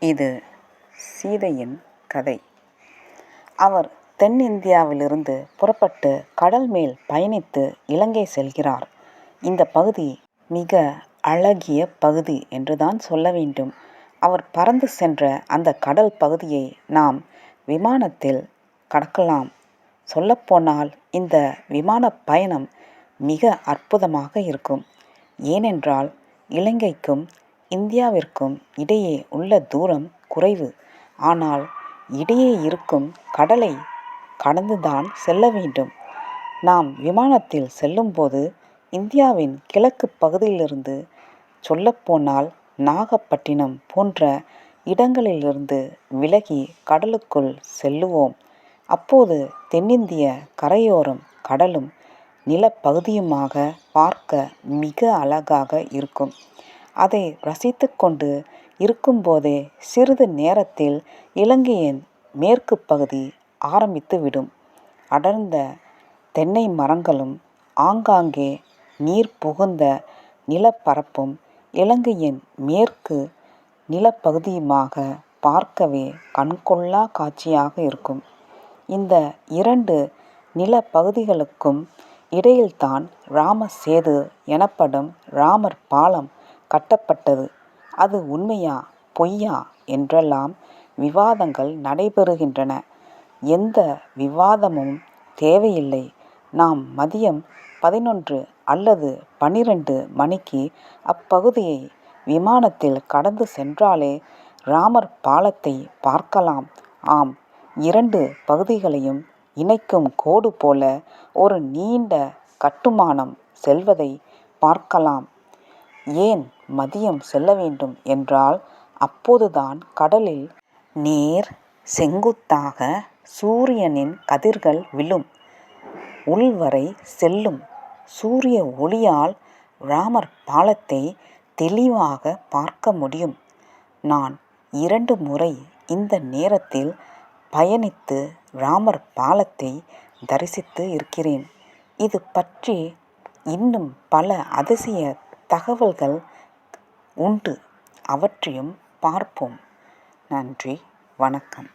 இது சீதையின் கதை. அவர் தென்னிந்தியாவிலிருந்து புறப்பட்டு கடல் மேல் பயணித்து இலங்கை செல்கிறார். இந்த பகுதி மிக அழகிய பகுதி என்றுதான் சொல்ல வேண்டும். அவர் பறந்து சென்ற அந்த கடல் பகுதியை நாம் விமானத்தில் கடக்கலாம். சொல்லப்போனால் இந்த விமான பயணம் மிக அற்புதமாக இருக்கும். ஏனென்றால் இலங்கைக்கும் இந்தியாவிற்கும் இடையே உள்ள தூரம் குறைவு. ஆனால் இடையே இருக்கும் கடலை கடந்துதான் செல்ல வேண்டும். நாம் விமானத்தில் செல்லும்போது இந்தியாவின் கிழக்கு பகுதியிலிருந்து சொல்லப்போனால் நாகப்பட்டினம் போன்ற இடங்களிலிருந்து விலகி கடலுக்குள் செல்லுவோம். அப்போது தென்னிந்திய கரையோரம் கடலும் நிலப்பகுதியுமாக பார்க்க மிக அழகாக இருக்கும். அதை ரசித்து கொண்டு இருக்கும்போதே சிறிது நேரத்தில் இலங்கையின் மேற்கு பகுதி ஆரம்பித்து விடும் அடர்ந்த தென்னை மரங்களும் ஆங்காங்கே நீர் புகுந்த நிலப்பரப்பும் இலங்கையின் மேற்கு நிலப்பகுதியுமாக பார்க்கவே கண்கொள்ளா காட்சியாக இருக்கும். இந்த இரண்டு நிலப்பகுதிகளுக்கும் இடையில்தான் ராமசேது எனப்படும் ராமர் பாலம் கட்டப்பட்டது. அது உண்மையா பொய்யா என்றெல்லாம் விவாதங்கள் நடைபெறுகின்றன. எந்த விவாதமும் தேவையில்லை. நாம் மதியம் பதினொன்று அல்லது பனிரெண்டு மணிக்கு அப்பகுதியை விமானத்தில் கடந்து சென்றாலே ராமர் பாலத்தை பார்க்கலாம். ஆம் இரண்டு பகுதிகளையும் இணைக்கும் கோடு போல ஒரு நீண்ட கட்டுமானம் செல்வதை பார்க்கலாம். ஏன் மதியம் செல்ல வேண்டும் என்றால் அப்போதுதான் கடலில் நேர் செங்குத்தாக சூரியனின் கதிர்கள் விழும். உள்வரை செல்லும் சூரிய ஒளியால் ராமர் பாலத்தை தெளிவாக பார்க்க முடியும். நான் இரண்டு முறை இந்த நேரத்தில் பயணித்து ராமர் பாலத்தை தரிசித்து இருக்கிறேன். இது பற்றி இன்னும் பல அதிசய தகவல்கள் உண்டு. அவற்றையும் பார்ப்போம். நன்றி. வணக்கம்.